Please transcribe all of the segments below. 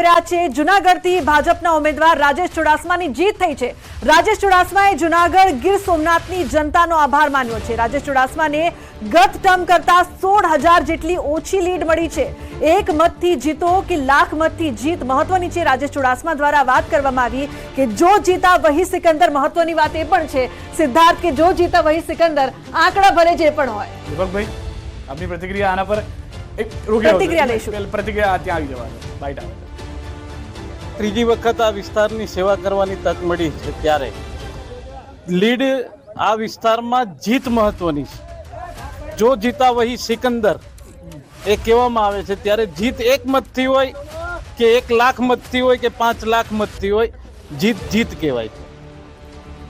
આવી રહ્યા છે. જુનાગઢથી ભાજપના ઉમેદવાર રાજેશ ચુડાસમાની જીત થઈ છે. રાજેશ ચુડાસમાએ જુનાગઢ ગીર સોમનાથની જનતાનો આભાર માન્યો છે. રાજેશ ચુડાસમાને ગત ટર્મ કરતા સોળ હજાર જેટલી ઓછી લીડ મળી છે. એક મતથી જીતો કે લાખ મતથી જીત મહત્વની છે. રાજેશ ચુડાસમા દ્વારા વાત કરવામાં આવી કે જો જીતા વહી સિકંદર મહત્વની વાત એ પણ છે. સિદ્ધાર્થ કે જો જીતા વહી સિકંદર આંકડા ભલે જે પણ હોય. દીપકભાઈ આપની પ્રતિક્રિયા આના પર એક પ્રતિક્રિયા લઈશું. પ્રતિક્રિયા ત્યાં આવી જવાનું. બાઈટ આવે. ત્રીજી વખત આ વિસ્તારની સેવા કરવાની તક મળી છે ત્યારે. લીડ આ વિસ્તારમાં જીત મહત્વની છે. જો જીતા વહી સિકંદર, એ કહેવામાં આવે છે ત્યારે જીત એક મતથી હોય કે એક લાખ મતથી હોય કે પાંચ લાખ મતથી હોય, જીત જીત કહેવાય છે.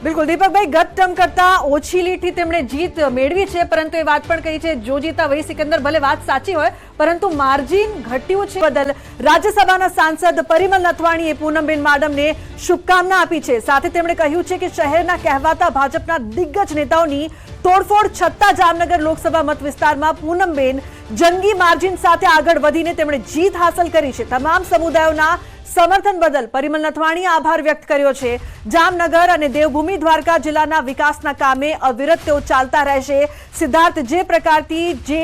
બિલકુલ, દીપકભાઈ, ગત ટર્મ કરતા ઓછી લીડથી તેમણે જીત મેળવી છે, પરંતુ એ વાત પણ કહી છે, જો જીતા વહી સિકંદર ભલે વાત સાચી હોય, પરંતુ માર્જિન ઘટ્યું છે. બદલ રાજ્યસભાના સાંસદ પરિમલ નથવાણીએ પૂનમબેન માડમને શુભકામના આપી છે. સાથે તેમણે કહ્યું છે કે શહેરના કહેવાતા ભાજપના દિગ્ગજ નેતાઓની તોડફોડ છતાં જામનગર લોકસભા મત વિસ્તારમાં પૂનમબેન જંગી માર્જિન સાથે આગળ વધીને તેમણે જીત હાંસલ કરી છે. તમામ સમુદાયોના સમર્થન બદલ પરિમલ નથવાણીએ આભાર વ્યક્ત કર્યો છે. જામનગર અને દેવભૂમિ દ્વારકા જિલ્લાના વિકાસના કામે અવિરત તેઓ ચાલતા રહેશે. સિદ્ધાર્થ જે પ્રકારથી જે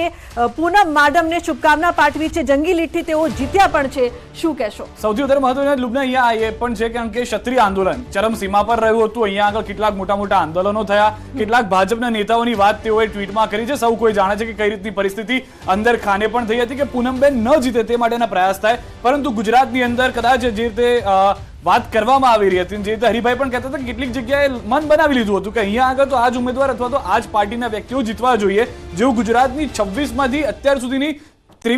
પૂનમ માડમને શુભકામના પાઠવી છે, જંગી લીટથી તેઓ જીત્યા પણ છે. શું કહેશો? સૌથી વધારે મહત્વના લુગ્ન અહીંયા એ પણ છે કારણ કે ક્ષત્રિય આંદોલન ચરમસીમા પર રહ્યું હતું. અહીંયા આગળ કેટલાક મોટા મોટા આંદોલનો થયા. કેટલાક ભાજપના નેતાઓની વાત તેઓએ ટ્વીટમાં કરી છે. સૌ કોઈ જાણે છે કે કઈ રીતની પરિસ્થિતિ અંદર ખાને પણ થઈ હતી કે પૂનમબેન ન જીતે તે માટેના પ્રયાસ થાય. પરંતુ ગુજરાતની અંદર કદાચ જે રીતે વાત કરવામાં આવી રહી હતી, જે રીતે હરિભાઈ પણ કહેતા હતા કે કેટલીક જગ્યાએ મન બનાવી લીધું હતું કે અહીંયા આગળ તો આ જ ઉમેદવાર અથવા તો આ જ પાર્ટીના વ્યક્તિઓ જીતવા જોઈએ જેવું ગુજરાતની છવ્વીસમાંથી અત્યાર સુધીની